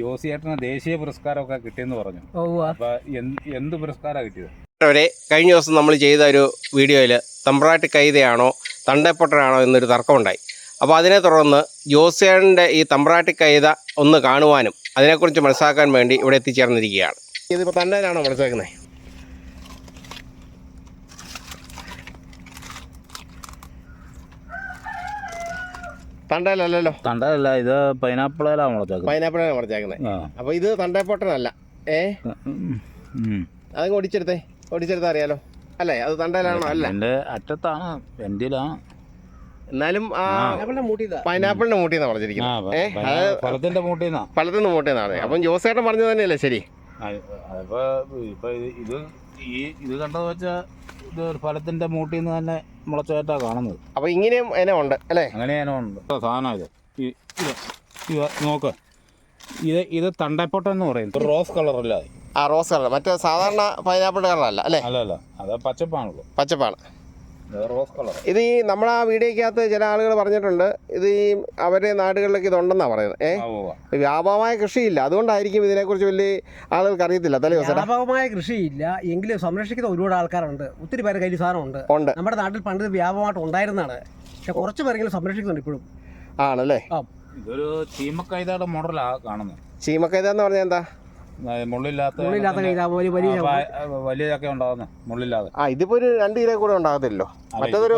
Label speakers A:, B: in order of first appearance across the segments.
A: ജോസിയേട്ടന് ദേശീയ പുരസ്കാരമൊക്കെ കിട്ടിയെന്ന് പറഞ്ഞു. അപ്പൊ എന്ത് എന്ത് പുരസ്കാരമാണ് കിട്ടിയത്?
B: വരെ കഴിഞ്ഞ ദിവസം നമ്മൾ ചെയ്ത ഒരു വീഡിയോയിൽ തമ്പ്രാട്ട് കൈതയാണോ തണ്ടപ്പൊട്ടനാണോ എന്നൊരു തർക്കമുണ്ടായി. അപ്പോൾ അതിനെ തുടർന്ന് ജോസിയേട്ടന്റെ ഈ തമ്പ്രാട്ടി കൈത ഒന്ന് കാണുവാനും അതിനെക്കുറിച്ച് മനസ്സിലാക്കാൻ വേണ്ടി ഇവിടെ എത്തിച്ചേർന്നിരിക്കുകയാണ്. ഇതിപ്പോൾ തണ്ടേനാണോ മനസ്സിലാക്കുന്നത്? തണ്ടയിലല്ലല്ലോ.
A: തണ്ടല്ല ഇത് പൈനാപ്പിളയിലാണ് മുളച്ചേക്കുന്നത്.
B: പൈനാപ്പിളാണ് മനസ്സിലാക്കുന്നത്
A: അപ്പൊ
B: അപ്പോൾ ഇത് തണ്ടപ്പൊട്ടനല്ല ഏ. അതങ്ങ് ഒടിച്ചെടുത്തേ. ഒടിച്ചെടുത്ത അറിയാലോ. അല്ലേ? അത് തണ്ടയിലാണോ? അല്ല.
A: എന്റെ അറ്റത്താണ് എന്തിലാ
B: എന്നാലും പൈനാപ്പിളിന്റെ മൂട്ടിന്നാ
A: ആ
B: പറഞ്ഞിരിക്കുന്നത് ഏ?
A: പ- ഫലത്തിന്റെ മൂട്ടിന്നാ.
B: മൂട്ടിന്നാണ് അപ്പം ജോസേട്ടൻ പറഞ്ഞത് തന്നെയല്ലേ ശരി?
A: അതിപ്പോ ഇപ്പൊ ഇത് ഇത് ഈ ഇത് കണ്ടത് വെച്ചാ ഇത് ഒരു ഫലത്തിന്റെ നിന്ന് തന്നെ മുളച്ചതായിട്ടാ കാണുന്നത്.
B: അപ്പൊ ഇങ്ങനെയും ഇനം ഉണ്ട് അല്ലേ?
A: അങ്ങനെയാണോ ഉണ്ട്. സാധനം ഇത്. ഈ- ഇത് ഇത് നോക്ക്. ഇത് ഇത് തണ്ടപ്പൊട്ട എന്ന് പറയും. റോസ് കളറല്ല
B: ആ റോസ് കളർ. മറ്റേ സാധാരണ പൈനാപ്പിൾ കളറല്ല അല്ലേ?
A: അല്ല അല്ല അത് പച്ചപ്പാണല്ലോ.
B: പച്ചപ്പാണ്.
A: ഇത്
B: ഈ നമ്മൾ ആ വീഡിയോക്കകത്ത് ചില ആളുകൾ പറഞ്ഞിട്ടുണ്ട് ഇത് ഈ അവരെ നാടുകളിലൊക്കെ ഇതുണ്ടെന്നാ പറയുന്നത്. ഏ. വ്യാപകമായ കൃഷിയില്ല. അതുകൊണ്ടായിരിക്കും ഇതിനെക്കുറിച്ച് വലിയ ആളുകൾക്ക് അറിയത്തില്ല. തലേ
C: വ്യാപകമായ കൃഷിയില്ല. എങ്കിലും സംരക്ഷിക്കുന്ന ഒരുപാട് ആൾക്കാരുണ്ട്. ഒത്തിരി പേര് കയ്യിൽ സാധനമുണ്ട്
B: ഉണ്ട്.
C: നമ്മുടെ നാട്ടിൽ പണ്ട് വ്യാപകമായിട്ട് ഉണ്ടായിരുന്നതാണ്. പക്ഷെ കുറച്ച് പേരെങ്കിലും സംരക്ഷിക്കുന്നുണ്ട് ഇപ്പോഴും.
B: ആണല്ലേ?
A: ഇതൊരു ചീമക്കൈതയുടെ മോഡലാ കാണുന്നത്.
B: ചീമക്കൈത എന്ന് പറഞ്ഞാൽ എന്താ?
A: മുള്ളില്ലാത്ത
C: മുള്ളില്ലാത്ത കൈത വലിയ
A: ആ,
C: വലിയ
A: വലിയ ചക്ക ഉണ്ടാകുന്നത് മുള്ളില്ലാതെ.
B: ആ ഇതിപ്പോ ഒരു രണ്ട് കിലോ കൂടെ
A: ഉണ്ടാകത്തില്ലോ
B: മറ്റേതൊരു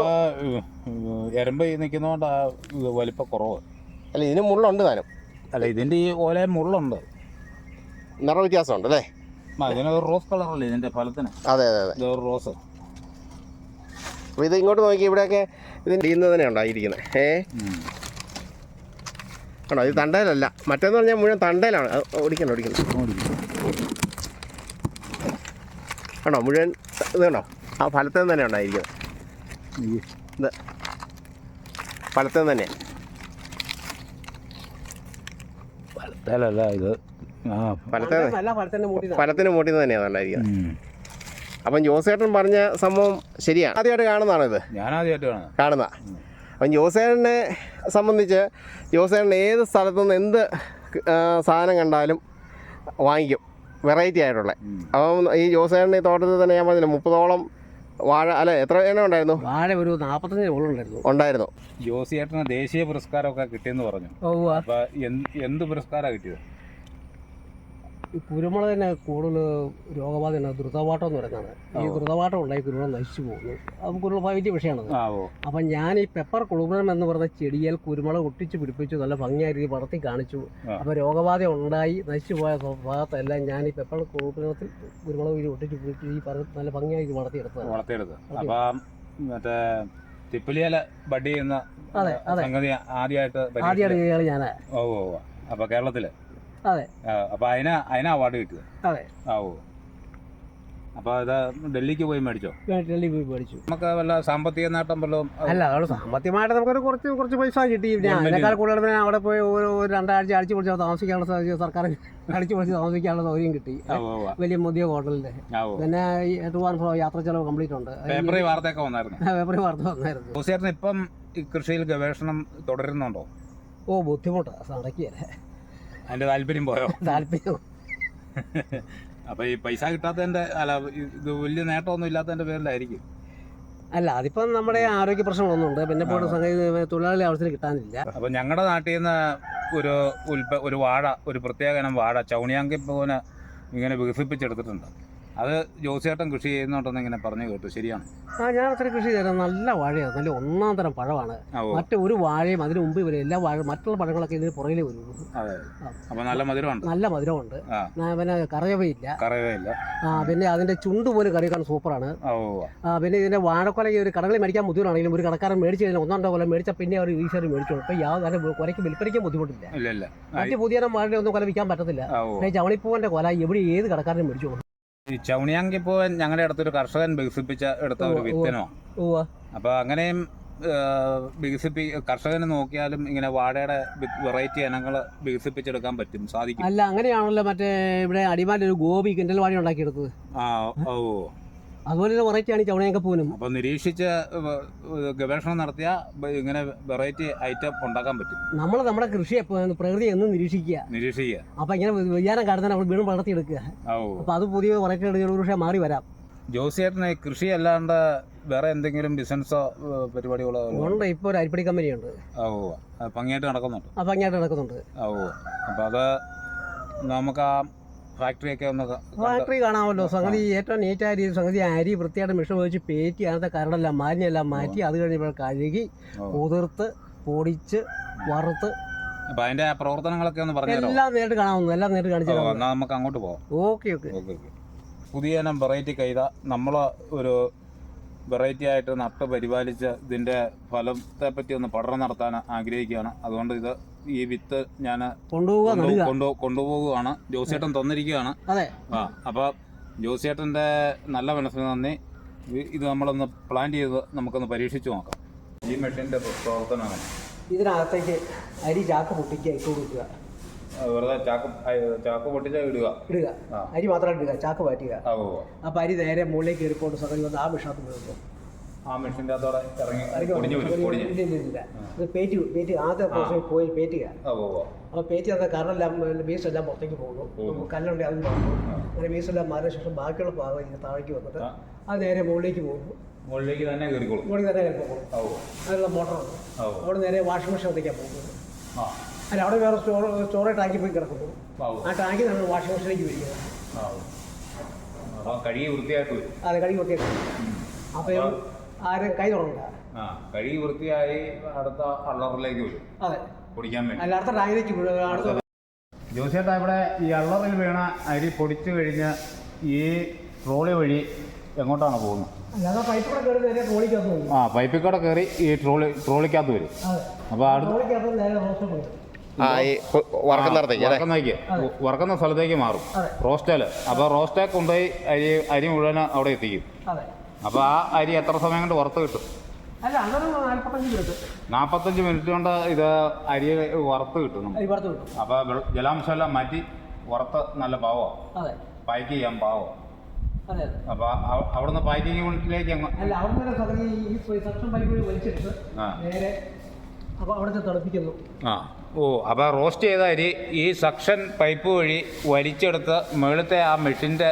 A: എരമ്പ് നിൽക്കുന്നതുകൊണ്ട് ആ വലിപ്പ കുറവ്.
B: അല്ല ഇതിന് മുള്ളുണ്ട് താനും.
A: അല്ല ഇതിന്റെ ഈ ഓല മുള്ളുണ്ട്.
B: നിറ വ്യത്യാസമുണ്ട് അല്ലേ?
A: ഇതിനൊരു റോസ് കളറല്ലേ ഇതിന്റെ ഫലത്തിന്?
B: അതെ അതെ അതെ.
A: ഒരു റോസ്.
B: അപ്പോൾ ഇത് ഇങ്ങോട്ട് നോക്കി ഇവിടെയൊക്കെ ഇതിന്റെ ഇന്ന് തന്നെ ഉണ്ടായിരിക്കുന്നത് ഏ? ആണോ ഇത് തണ്ടയിലല്ല. മറ്റേന്ന് പറഞ്ഞാൽ മുഴുവൻ തണ്ടയിലാണ്. അത് ഓടിക്കണം ഓടിക്കണം കണ്ടോ? മുഴുവൻ ഇത് കണ്ടോ? ആ ഫലത്തിൽ തന്നെ ഉണ്ടായിരിക്കുന്നത്. ഇത് ഫലത്തിൽ തന്നെ
A: ഫലത്തിലല്ല ഇത്.
B: ഫലത്തിന് മൂട്ടിന്ന് തന്നെയാണ് ഉണ്ടായിരിക്കുന്നത്. അപ്പം ജോസേട്ടൻ പറഞ്ഞ സംഭവം ശരിയാണ്. ആദ്യമായിട്ട് കാണുന്നതാണോ ഇത്?
A: ഞാൻ ആദ്യമായിട്ട്
B: കാണുന്ന അപ്പം ജോസേനെ സംബന്ധിച്ച് ജോസേൻ ഏത് സ്ഥലത്തുനിന്ന് എന്ത് സാധനം കണ്ടാലും വാങ്ങിക്കും. വെറൈറ്റി ആയിട്ടുള്ള. അപ്പം ഈ ജോസേനെ ഈ തോട്ടത്തിൽ തന്നെ ഞാൻ പറഞ്ഞില്ല മുപ്പതോളം വാഴ അല്ല എത്ര എണ്ണം ഉണ്ടായിരുന്നു?
C: വാഴ ഒരു നാൽപ്പത്തഞ്ച് ഉണ്ടായിരുന്നു.
B: ഉണ്ടായിരുന്നു.
A: ജോസിയേട്ടന് ദേശീയ പുരസ്കാരമൊക്കെ കിട്ടിയെന്ന് പറഞ്ഞു. അപ്പൊ എന്ത് പുരസ്കാരമാണ് കിട്ടിയത്?
C: ഈ തന്നെ കൂടുതൽ രോഗബാധയാണ് ദ്രുതവാട്ടം എന്ന് പറയുന്നതാണ്. ഈ. ദ്രുതവാട്ടം ഉണ്ടായി കുരുമുളക് നശിച്ചു പോകുന്നു. അപ്പം കുരുമുളക് വലിയ വിഷയമാണത് അപ്പം ഞാൻ ഈ പെപ്പർ കുളുമണം എന്ന് പറഞ്ഞ ചെടിയിൽ കുരുമുളക് ഒട്ടിച്ച് പിടിപ്പിച്ചു നല്ല ഭംഗിയായ രീതിയിൽ വളർത്തി കാണിച്ചു. അപ്പം രോഗബാധ ഉണ്ടായി നശിച്ചു പോയ ഭാഗത്തെല്ലാം ഞാൻ ഈ പെപ്പർ കുളുമണത്തിൽ കുരുമുളക് വീട് ഒട്ടിച്ച് പിടിപ്പിച്ച് ഈ പറഞ്ഞ നല്ല ഭംഗിയായി വളർത്തിയെടുത്തത് വളർത്തിയെടുത്തത്.
A: വളർത്തിയെടുത്ത്
C: ഓക്കേ.
A: അപ്പൊ മറ്റേ തിപ്പലിയില ബഡ് ചെയ്യുന്ന
C: അതെ, അതെ.
A: സംഗതി ആദ്യമായിട്ട്
C: ആദ്യമായിട്ട് ഞാൻ
A: ഓ ഓ. അപ്പൊ കേരളത്തിൽ?
C: അതെ.
A: അപ്പൊ അതിന് അതിന് അവാർഡ് കിട്ടിയത്.
C: അതെ.
A: ആ ഓ. അപ്പൊ അത് ഡൽഹിക്ക് പോയി മേടിച്ചോ?
C: ഡൽഹി പോയി മേടിച്ചു.
A: നമുക്ക് വല്ല സാമ്പത്തിക നേട്ടം വല്ലതും
C: അല്ല അവിടെ സാമ്പത്തികമായിട്ട് നമുക്കൊരു കുറച്ച് കുറച്ച് പൈസ കിട്ടി. അതിനേക്കാൾ കൂടുതൽ പിന്നെ അവിടെ പോയി ഒരു രണ്ടാഴ്ച അടിച്ചു പൊളിച്ച് താമസിക്കാനുള്ള സർക്കാർ അടിച്ചു പൊളിച്ച് താമസിക്കാനുള്ള സൗകര്യം കിട്ടി. വലിയ മുതിയ
A: ഹോട്ടലിന്റെ.
C: പിന്നെ ഈ എട്ട് യാത്ര ചെലവ് കംപ്ലീറ്റ് ഉണ്ട്.
A: പേപ്പറി വാർത്തയൊക്കെ വന്നായിരുന്നു.
C: പേപ്പറി വാർത്ത വന്നായിരുന്നു.
A: ഇപ്പം ഈ കൃഷിയിൽ ഗവേഷണം തുടരുന്നുണ്ടോ?
C: ഓ ബുദ്ധിമുട്ടാണ് നടക്കിയല്ലേ
A: അതിന്റെ താല്പര്യം പോയോ?
C: താല്പര്യം.
A: അപ്പൊ ഈ പൈസ കിട്ടാത്തതിന്റെ അല്ല ഇത് വലിയ നേട്ടമൊന്നും ഇല്ലാത്തതിന്റെ പേരിലായിരിക്കും.
C: അല്ല അതിപ്പം നമ്മുടെ ആരോഗ്യ പ്രശ്നങ്ങളൊന്നും ഉണ്ട് പിന്നെ. സംഗതി തൊഴിലാളി അവസരം കിട്ടാനില്ല.
A: അപ്പൊ ഞങ്ങളുടെ നാട്ടിൽ നിന്ന് ഒരു ഉൽപ്പ ഒരു വാഴ ഒരു പ്രത്യേക ഇനം വാഴ ചൗണിയാങ്കി പൂവിനെ ഇങ്ങനെ വികസിപ്പിച്ചെടുത്തിട്ടുണ്ട്. അത് ജോസിയേട്ടൻ കൃഷി ചെയ്യുന്നുണ്ടെന്ന് ഇങ്ങനെ പറഞ്ഞു കേട്ടു. ശരിയാണ്.
C: ആ ഞാൻ അത്ര കൃഷി ചെയ്തത് നല്ല വാഴയാണ് നല്ല ഒന്നാം തരം പഴമാണ്.
A: മറ്റൊരു
C: മറ്റു ഒരു വാഴയും അതിന് മുമ്പ് ഇവരെ എല്ലാ വാഴ മറ്റുള്ള പഴങ്ങളൊക്കെ ഇതിന്
A: പുറകിൽ
C: വരുന്നു.
A: അപ്പൊ നല്ല മധുരമുണ്ട്.
C: നല്ല മധുരമുണ്ട്. പിന്നെ കറിയവയില്ല
A: കറയവയില്ല
C: ആ പിന്നെ അതിന്റെ ചുണ്ട് പോലെ കറിയൊക്കെ സൂപ്പറാണ്.
A: ആ
C: പിന്നെ ഇതിന്റെ വാഴക്കൊല ഒരു കടകളിൽ മേടിക്കാൻ ബുദ്ധിമുട്ടാണെങ്കിലും ഒരു കടക്കാരൻ മേടിച്ച് കഴിഞ്ഞാൽ ഒന്നോ രണ്ടോ കൊല്ലം മേടിച്ചാൽ പിന്നെ അവർ ഈശ്വരം മേടിച്ചോളൂ. അപ്പൊ യാതൊരു കൊലയ്ക്ക് വിൽപ്പനയ്ക്കാൻ ബുദ്ധിമുട്ടില്ല.
A: ഇല്ല ഇല്ല. ആ,
C: മറ്റു പുതിയ വാഴ ഒന്നും കൊല വിൽക്കാൻ പറ്റത്തില്ല. ചവളിപ്പൂവന്റെ കൊല എവിടെ ഏത് കടക്കാരനും മേടിച്ചോളൂ.
A: ഈ ചൗണിയാങ്കി പൂവൻ ഞങ്ങളുടെ അടുത്തൊരു കർഷകൻ വികസിപ്പിച്ച എടുത്ത ഒരു. വിത്തനോ. അപ്പൊ അങ്ങനെയും വികസിപ്പി കർഷകന് നോക്കിയാലും ഇങ്ങനെ വാഴയുടെ വെറൈറ്റി ഇനങ്ങൾ വികസിപ്പിച്ചെടുക്കാൻ പറ്റും സാധിക്കും
C: അല്ല അങ്ങനെയാണല്ലോ മറ്റേ ഇവിടെ അടിമാലി ഒരു ഗോപി കിണ്ടൽ വാഴ ഉണ്ടാക്കിയെടുത്തത്
A: ആ ഓ
C: അതുപോലെ വെറൈറ്റിയാണ് ചവണയൊക്കെ പൂനും
A: അപ്പോൾ നിരീക്ഷിച്ച് ഗവേഷണം നടത്തിയ ഇങ്ങനെ വെറൈറ്റി ഐറ്റം ഉണ്ടാക്കാൻ പറ്റും.
C: നമ്മൾ നമ്മുടെ കൃഷിയെ പ്രകൃതി എന്ന് നിരീക്ഷിക്കുക.
A: നിരീക്ഷിക്കുക.
C: അപ്പോൾ ഇങ്ങനെ വിചാരം കാണുന്ന നമ്മൾ വീണ്ടും വളർത്തിയെടുക്കുക.
A: അപ്പൊ
C: അപ്പോൾ അത് പുതിയ വെറൈറ്റി എടുക്കുന്ന പക്ഷേ മാറി വരാം.
A: ജോസിയേട്ടനെ കൃഷി അല്ലാണ്ട് വേറെ എന്തെങ്കിലും ബിസിനസ്സോ പരിപാടികളോ?
C: ഉണ്ട്. ഇപ്പോൾ ഒരു അരിപ്പടി കമ്പനിയുണ്ട്
A: ഓ ഭംഗിയായിട്ട് നടക്കുന്നുണ്ട്.
C: അപ്പോൾ അങ്ങോട്ട് നടക്കുന്നുണ്ട്.
A: ഓ അപ്പോൾ അത് നമുക്ക് ആ ഫാക്ടറിയൊക്കെ ഒന്ന്
C: ഫാക്ടറി കാണാമല്ലോ. സംഗതി ഏറ്റവും നീറ്റായ രീതി സംഗതി അരി വൃത്തിയായിട്ട് മിഷൻ വെച്ച് പേറ്റി അതിനകത്തെ കരടെല്ലാം മാലിന്യെല്ലാം മാറ്റി അത് കഴിഞ്ഞപ്പോൾ കഴുകി. കുതിർത്ത് പൊടിച്ച് വറുത്ത്.
A: അപ്പോൾ അതിന്റെ പ്രവർത്തനങ്ങളൊക്കെ ഒന്ന് പറഞ്ഞു
C: എല്ലാം നേരിട്ട് കാണാവുന്നു. എല്ലാം നേരിട്ട് കാണിച്ചു
A: എന്നാൽ നമുക്ക് അങ്ങോട്ട് പോവാം.
C: Okay okay.
A: പുതിയ വെറൈറ്റി കൈത നമ്മൾ ഒരു വെറൈറ്റി ആയിട്ട് നട്ട് പരിപാലിച്ച് ഇതിന്റെ ഫലത്തെ പറ്റി ഒന്ന് പഠനം നടത്താൻ ആഗ്രഹിക്കുകയാണ്. അതുകൊണ്ട് ഇത് ഈ വിത്ത് ഞാൻ കൊണ്ടു കൊണ്ടുപോകുകയാണ് ജോസിയേട്ടൻ തന്നിരിക്കുകയാണ്. ആ അപ്പോൾ ജോസിയേട്ടന്റെ നല്ല മനസ്സിന് നന്ദി. ഇത് ഇത് നമ്മളൊന്ന് പ്ലാൻ ചെയ്ത് നമുക്കൊന്ന് പരീക്ഷിച്ചു നോക്കാം. ഈ മെഷീന്റെ പ്രവർത്തനമാണ്
C: ഇതിനകത്തേക്ക് അരി ചാക്ക് പൊട്ടിക്കുക ഇട്ട് കൊടുക്കുക.
A: വെറുതെ ചാക്ക് ചാക്ക് പൊട്ടിച്ച ഇടുക.
C: ഇടുക. അരി മാത്രം ഇടുക ചാക്ക് മാറ്റുക. അപ്പൊ അരി നേരെ മുകളിലേക്ക് കയറിപ്പോണ്ട് സകലി വന്ന് ആ മിഷനകത്ത് വീഴുന്നു
A: ആ മെഷീന്റെ അകത്തോടെ ഇറങ്ങി
C: ഇത് പേറ്റ് പേറ്റ് ആദ്യത്തെ പ്രാവശ്യം പോയി പേറ്റുക അപ്പോൾ പേറ്റ് തന്ന കറെല്ലാം ബീസ് എല്ലാം പുറത്തേക്ക് പോകുന്നു.
A: കല്ലുണ്ടെങ്കിൽ
C: കല്ലുണ്ട് അത് പോകുന്നു. അങ്ങനെ ബീസ് എല്ലാം മാറിയ ശേഷം ബാക്കിയുള്ള ഭാഗം ഇങ്ങനെ താഴേക്ക് വന്നിട്ട്. അത് നേരെ മുകളിലേക്ക് പോകുന്നു.
A: മുകളിലേക്ക് തന്നെ കയറിക്കോളും.
C: മുകളിൽ തന്നെ കയറിക്കോളും. പോകും അതിനുള്ള മോട്ടറുണ്ട് അവിടെ നേരെ വാഷിംഗ് മെഷീൻ എത്തിക്കാൻ പോകുന്നത്.
A: ആ.
C: അല്ല അവിടെ വേറെ സ്റ്റോർ സ്റ്റോറേജ് ടാങ്കിൽ പോയി കിടക്കുന്നു.
A: ആ
C: ടാങ്കി ടാങ്കിൽ നമ്മൾ വാഷിംഗ് മെഷീനിലേക്ക് വരിക
A: അതെ കഴുകി
C: അതെ വൃത്തിയാക്കി. അപ്പോൾ ആരും കൈ
A: തുടങ്ങുക കഴുകി വൃത്തിയായി അടുത്ത അള്ളറിലേക്ക് വരും.
C: അതെ.
A: പൊടിക്കാൻ വേണ്ടി.
C: അല്ല അടുത്ത ടാങ്കിലേക്ക് വിടുക അടുത്ത
A: ജോസേട്ടാ ഇവിടെ ഈ അള്ളറിൽ വീണ അരി പൊടിച്ചു കഴിഞ്ഞ് ഈ ട്രോളി വഴി എങ്ങോട്ടാണ് പോകുന്നത്? ആ പൈപ്പിൽ കൂടെ കയറി ഈ ട്രോളി ട്രോളിക്കകത്ത് വരും.
C: അപ്പൊ
A: അപ്പോൾ അടുത്ത
B: ആ ഈ അല്ലേ?
A: വറക്കുന്നേക്ക് വറക്കുന്ന സ്ഥലത്തേക്ക് മാറും.
C: അതെ.
A: റോസ്റ്റേൽ. അപ്പോൾ റോസ്റ്റേ കൊണ്ടുപോയി അരി അരി മുഴുവൻ അവിടെ എത്തിക്കും.
C: അതെ.
A: അപ്പോൾ ആ അരി എത്ര സമയം കൊണ്ട് വറുത്ത് കിട്ടും?
C: അല്ല അതൊരു നാൽപ്പത്തഞ്ച് മിനിറ്റ്
A: നാൽപ്പത്തഞ്ച് മിനിറ്റ് കൊണ്ട് ഇത് അരി വറുത്ത് കിട്ടും നമുക്ക്.
C: എല്ലാം കിട്ടും.
A: അപ്പോൾ വെള്ള- ജലാംശമെല്ലാം മാറ്റി വറുത്ത് നല്ല പാവമാണ്
C: അതെ.
A: പാക്ക് ചെയ്യാൻ പാവോ?
C: അതെ അതെ.
A: അപ്പോൾ അവിടുന്ന് പാക്കിംഗ് യൂണിറ്റിലേക്ക് അങ്ങ്
C: അല്ല അവിടെ നിന്ന് സംഗതി ഈ സെക്ഷൻ പൈപ്പ് വഴി വലിച്ചെടുത്ത്
A: ആ.
C: നേരെ അപ്പോൾ അവിടുത്തെ തിളപ്പിക്കുന്നു
A: ആ. ഓ അപ്പോൾ റോസ്റ്റ് ചെയ്ത അരി ഈ സക്ഷൻ പൈപ്പ് വഴി വലിച്ചെടുത്ത് മേളത്തെ ആ മെഷീന്റെ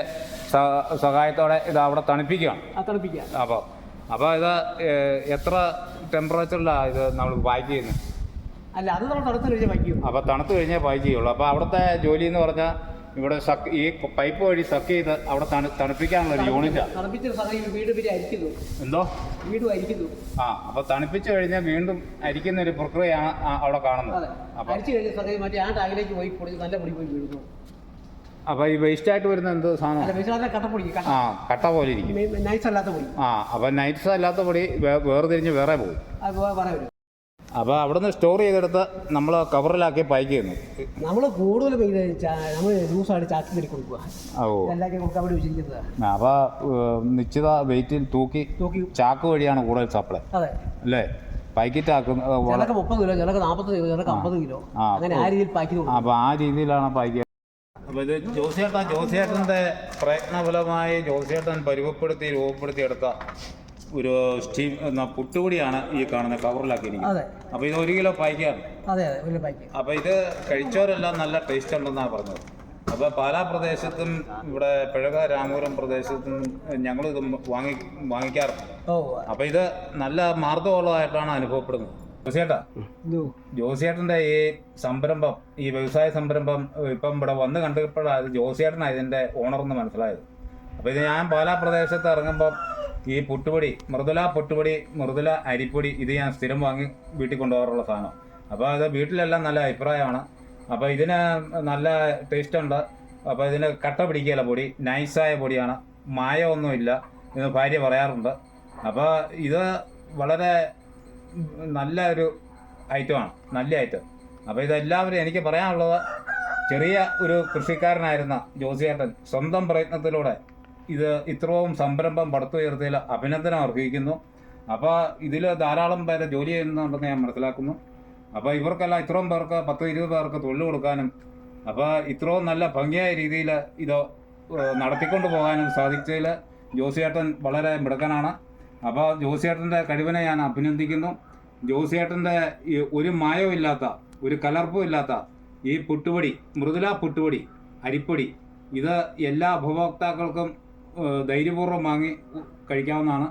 A: സഹായത്തോടെ ഇത് അവിടെ തണുപ്പിക്കുകയാണ്.
C: തണുപ്പിക്കുക.
A: അപ്പോൾ അപ്പോൾ ഇത് എത്ര ടെമ്പറേച്ചറിലാണ് ഇത് നമ്മൾ പാക്ക് ചെയ്യുന്നത്?
C: അല്ല അത് നമ്മൾ തണുത്ത് കഴിഞ്ഞാൽ പാക്ക് ചെയ്യും.
A: അപ്പോൾ തണുത്ത് കഴിഞ്ഞാൽ പാക്ക് ചെയ്യുള്ളൂ. അപ്പോൾ അവിടുത്തെ ജോലി എന്ന് പറഞ്ഞാൽ ഇവിടെ സക്ക് ഈ പൈപ്പ് വഴി സക്ക് ചെയ്ത് അവിടെ തണുപ്പിക്കാനുള്ള ഒരു യൂണിറ്റാണ്
C: തണുപ്പിച്ച വീട് പിന്നെ അരിക്കുന്നു.
A: എന്തോ?
C: വീടും അരിക്കുന്നു.
A: ആ അപ്പോൾ തണുപ്പിച്ച് കഴിഞ്ഞാൽ വീണ്ടും അരിക്കുന്ന ഒരു പ്രക്രിയയാണ് അവിടെ കാണുന്നത്.
C: അപ്പൊ
A: അപ്പോൾ
C: അരിച്ചു കഴിഞ്ഞ മറ്റേ ആ ടാങ്കിലേക്ക് പോയി പൊടി നല്ല പൊടി പോയി വീഴുന്നു.
A: അപ്പോൾ ഈ വേസ്റ്റായിട്ട് വരുന്ന എന്ത് സാധനം? ആ കട്ട പോലെ ഇരിക്കും.
C: നൈസ് അല്ലാത്ത പൊടി.
A: ആ അപ്പോൾ നൈറ്റ്സ് അല്ലാത്ത പൊടി വേർതിരിഞ്ഞ് വേറെ പോകും
C: അത് വേ- പറയാൻ വരും
A: അപ്പോൾ അവിടുന്ന് സ്റ്റോർ ചെയ്തെടുത്ത് നമ്മൾ കവറിലാക്കി പൈക്ക് ചെയ്യുന്നു
C: നമ്മൾ കൂടുതൽ നമ്മൾ ലൂസായിട്ട് ചാക്കി കയറി കൊടുക്കുക
A: ഓ. അപ്പോൾ നിശ്ചിത വെയിറ്റിൽ തൂക്കി
C: തൂക്കി.
A: ചാക്ക് വഴിയാണ് കൂടുതൽ സപ്ലൈ
C: അതെ.
A: അല്ലേ? പാക്കറ്റ് ആക്കുന്ന
C: മുപ്പത് കിലോ ചിലക്ക് നാൽപ്പത് കിലോ ചിലക്ക് അമ്പത് കിലോ.
A: ആ,
C: അങ്ങനെ ആ രീതിയിൽ പാക്കി കൊടുക്കും.
A: അപ്പോൾ ആ രീതിയിലാണ് പാക്ക് അപ്പോൾ ഇത് ജോസിയേട്ടൻ ജോസിയേട്ടന്റെ പ്രയത്നഫലമായി ജോസിയേട്ടൻ രൂപപ്പെടുത്തി രൂപപ്പെടുത്തിയെടുത്ത ഒരു സ്റ്റീം എന്ന പുട്ടുപൊടിയാണ് ഈ കാണുന്ന കവറിലാക്കിയിരിക്കുന്നത്.
C: അതെ.
A: അപ്പോൾ ഇത് ഒരു കിലോ പായ്ക്കാണ്.
C: അതെ അതെ
A: അപ്പോൾ ഇത് കഴിച്ചവരെല്ലാം നല്ല ടേസ്റ്റ് ഉണ്ടെന്നാണ് പറഞ്ഞത്. അപ്പോൾ പാലാ പ്രദേശത്തും ഇവിടെ പിഴക രാമപുരം പ്രദേശത്തും ഞങ്ങൾ ഇത് വാങ്ങി വാങ്ങിക്കാറുണ്ട്.
C: ഓ
A: അപ്പോൾ ഇത് നല്ല മാർഗമുള്ളതായിട്ടാണ് അനുഭവപ്പെടുന്നത്. ജോസിയേട്ടാ
C: ജോസിയേട്ടന്റെ
A: ജോസിയേട്ടന്റെ ഈ സംരംഭം ഈ വ്യവസായ സംരംഭം ഇപ്പം ഇവിടെ വന്ന് കണ്ടപ്പോഴാണ് ജോസിയേട്ടനാണ് ഓണർ എന്ന് മനസ്സിലായത്. അപ്പോൾ ഇത് ഞാൻ പാലാ പ്രദേശത്ത് ഇറങ്ങുമ്പം ഈ പൊട്ടുപൊടി മൃദുല പൊട്ടുപൊടി മൃദുല അരിപ്പൊടി ഇത് ഞാൻ സ്ഥിരം വാങ്ങി വീട്ടിൽ കൊണ്ടുപോകാറുള്ള സാധനം. അപ്പോൾ അത് വീട്ടിലെല്ലാം നല്ല അഭിപ്രായമാണ്. അപ്പോൾ ഇതിന് നല്ല ടേസ്റ്റ് ഉണ്ട്. അപ്പോൾ ഇതിന് കട്ട പിടിക്കുകയില്ല പൊടി നൈസായ പൊടിയാണ്. മായമൊന്നുമില്ല എന്ന് ഭാര്യ പറയാറുണ്ട്. അപ്പോൾ ഇത് വളരെ നല്ല ഒരു ഐറ്റമാണ് നല്ല ഐറ്റം അപ്പോൾ ഇതെല്ലാവരും എനിക്ക് പറയാനുള്ളത് ചെറിയ ഒരു കൃഷിക്കാരനായിരുന്ന ജോസിയേട്ടൻ സ്വന്തം പ്രയത്നത്തിലൂടെ ഇത് ഇത്രയും സംരംഭം പടുത്തുയർത്തിയതിൽ അഭിനന്ദനം അർഹിക്കുന്നു. അപ്പോൾ ഇതിൽ ധാരാളം പേരെ ജോലി ചെയ്യുന്നുണ്ടെന്ന് ഞാൻ മനസ്സിലാക്കുന്നു. അപ്പോൾ ഇവർക്കെല്ലാം ഇത്രയും പേർക്ക് പത്ത് ഇരുപത് പേർക്ക് തൊഴിൽ കൊടുക്കാനും അപ്പോൾ ഇത്രയും നല്ല ഭംഗിയായ രീതിയിൽ ഇത് നടത്തിക്കൊണ്ട് പോകാനും സാധിച്ചതിൽ ജോസിയേട്ടൻ വളരെ മിടുക്കനാണ്. അപ്പോൾ ജോസിയേട്ടന്റെ കഴിവിനെ ഞാൻ അഭിനന്ദിക്കുന്നു. ജോസിയേട്ടന്റെ ഈ ഒരു മായവും ഇല്ലാത്ത ഒരു കലർപ്പും ഇല്ലാത്ത ഈ പുട്ടുപൊടി മൃദുല പുട്ടുപൊടി അരിപ്പൊടി ഇത് എല്ലാ ഉപഭോക്താക്കൾക്കും ധൈര്യപൂർവം വാങ്ങി കഴിക്കാവുന്നതാണ്.